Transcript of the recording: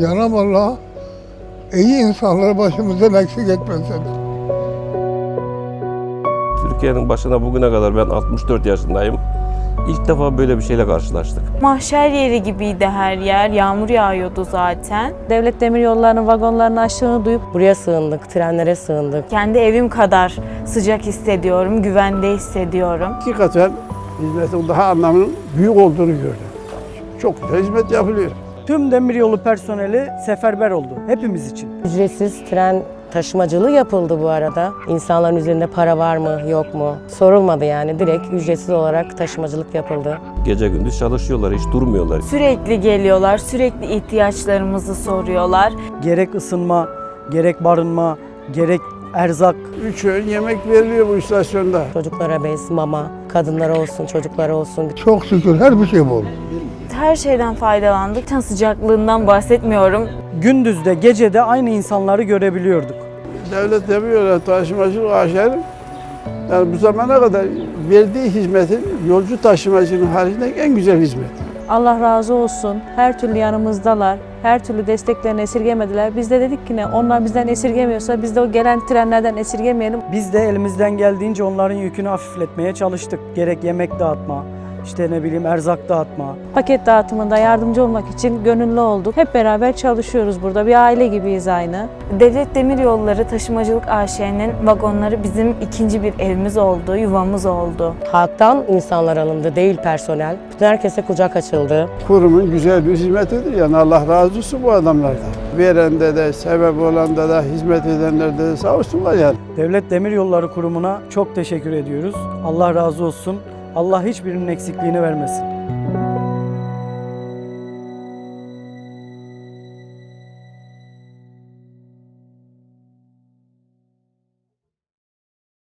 Cenab-ı Allah iyi insanları başımızdan eksik etmesin. Türkiye'nin başına bugüne kadar ben 64 yaşındayım. İlk defa böyle bir şeyle karşılaştık. Mahşer yeri gibiydi her yer. Yağmur yağıyordu zaten. Devlet demiryollarının vagonlarını açtığını duyup buraya sığındık, trenlere sığındık. Kendi evim kadar sıcak hissediyorum, güvende hissediyorum. Hakikaten hizmetin daha anlamının büyük olduğunu gördüm. Çok güzel hizmet yapılıyor. Tüm demiryolu personeli seferber oldu hepimiz için. Ücretsiz tren taşımacılığı yapıldı bu arada. İnsanların üzerinde para var mı, yok mu? Sorulmadı yani. Direkt ücretsiz olarak taşımacılık yapıldı. Gece gündüz çalışıyorlar, hiç durmuyorlar. Sürekli geliyorlar, sürekli ihtiyaçlarımızı soruyorlar. Gerek ısınma, gerek barınma, gerek erzak. Üç öğün yemek veriliyor bu istasyonda. Çocuklara bez, mama, kadınlara olsun, çocuklara olsun. Çok şükür her bir şey bol. Her şeyden faydalandık. Tan sıcaklığından bahsetmiyorum. Gündüzde, gecede aynı insanları görebiliyorduk. Devlet demiyorlar taşımacılık aşerı. Yani bu zamana kadar verdiği hizmetin yolcu taşımacının haricinde en güzel hizmet. Allah razı olsun. Her türlü yanımızdalar. Her türlü desteklerini esirgemediler. Biz de dedik ki ne onlar bizden esirgemiyorsa biz de o gelen trenlerden esirgemeyelim. Biz de elimizden geldiğince onların yükünü hafifletmeye çalıştık. Gerek yemek dağıtma, işte ne bileyim erzak dağıtma. Paket dağıtımında yardımcı olmak için gönüllü olduk. Hep beraber çalışıyoruz burada. Bir aile gibiyiz aynı. Devlet Demiryolları Taşımacılık AŞ'nin vagonları bizim ikinci bir evimiz oldu, yuvamız oldu. Halktan insanlar alındı, değil personel. Bütün herkese kucak açıldı. Kurumun güzel bir hizmetidir. Yani Allah razı olsun bu adamlardan. Verende de, sebep olanda da, hizmet edenlerde de sağ olsunlar yani. Devlet Demiryolları Kurumu'na çok teşekkür ediyoruz. Allah razı olsun. Allah hiçbirinin eksikliğini vermesin.